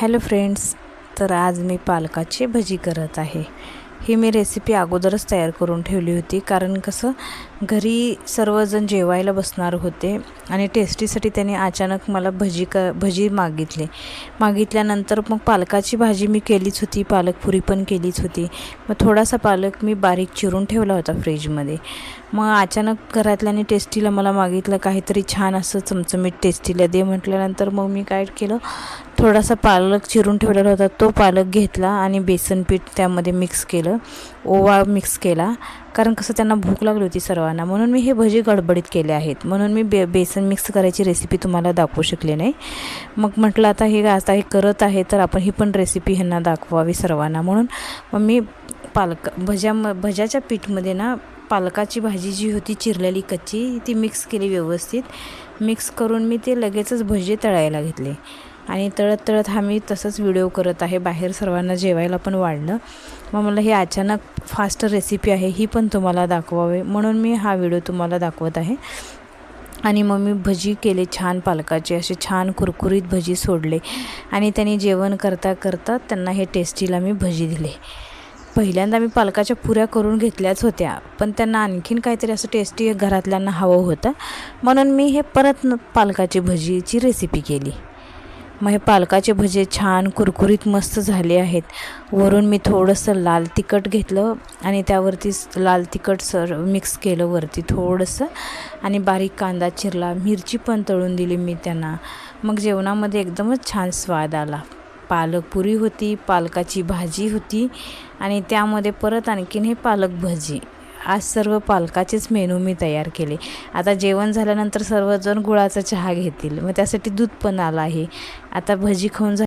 Hello friends तर आज मी पालकाची भजी करत आहे. ही मी रेसिपी अगोदरच तयार करून ठेवली होती कारण कसं घरी सर्वजण जेवायला बसणार होते आणि टेस्टीसाठी त्याने अचानक मला भजी क भजी मागितली. मागितल्यानंतर मग पालकाची भाजी मी केलीच होती पालकपुरी पण केलीच होती. मग थोडासा पालक मी बारीक चिरून ठेवला होता फ्रीजमध्ये. मग अचानक घरातल्याने टेस्टीला मला मागितलं काहीतरी छान असं चमचमीत टेस्टीला दे म्हटल्यानंतर मग मी काय केलं थोडासा पालक चिरून ठेवलेला होता. तो पालक घेतला आणि बेसन पीठ त्यामध्ये मिक्स केलं. ओवा मिक्स केला. कारण कसं त्यांना भूक लागली होती सर्वांना. म्हणून मी हे भजी गडबडीत केले आहेत. म्हणून मी बे बेसन मिक्स करायची रेसिपी तुम्हाला दाखवू शकले नाही. मग म्हटलं आता हे आता हे करत आहे तर आपण ही पण रेसिपी ह्यांना दाखवावी सर्वांना. म्हणून मग मी पालक भज्या भज्याच्या पीठमध्ये ना पालकाची भाजी जी होती चिरलेली कच्ची ती मिक्स केली व्यवस्थित. मिक्स करून मी ते लगेचच भजे तळायला घेतले. आणि तळत तळत हा मी तसंच व्हिडिओ करत आहे. बाहेर सर्वांना जेवायला पण वाढलं. मग मला ही अचानक फास्ट रेसिपी आहे ही पण तुम्हाला दाखवावे. म्हणून मी हा व्हिडिओ तुम्हाला दाखवत आहे. आणि मग मी भजी केले छान पालकाचे. असे छान कुरकुरीत भजी सोडले. आणि त्यांनी जेवण करता करता त्यांना हे टेस्टीला मी भजी दिले. पहिल्यांदा मी पालकाच्या पुऱ्या करून घेतल्याच होत्या. पण त्यांना आणखीन काहीतरी असं टेस्टी घरातल्यांना हवं होतं. म्हणून मी हे परत पालकाची भजीची रेसिपी केली. मग हे पालकाचे भजे छान कुरकुरीत मस्त झाले आहेत. वरून मी थोडंसं लाल तिखट घेतलं आणि त्यावरती लाल तिखट सर मिक्स केलं वरती थोडंसं. आणि बारीक कांदा चिरला मिरची पण तळून दिली मी त्यांना. मग जेवणामध्ये एकदमच छान स्वाद आला. पालक पुरी होती पालकाची भाजी होती आणि त्यामध्ये परत आणखीन हे पालक भजी. आज सर्व पालकाचेच मेनू मी तयार केले. आता जेवण झाल्यानंतर सर्वजण गुळाचा चहा घेतील. मग त्यासाठी दूध पण आलं आहे. आता भजी खाऊन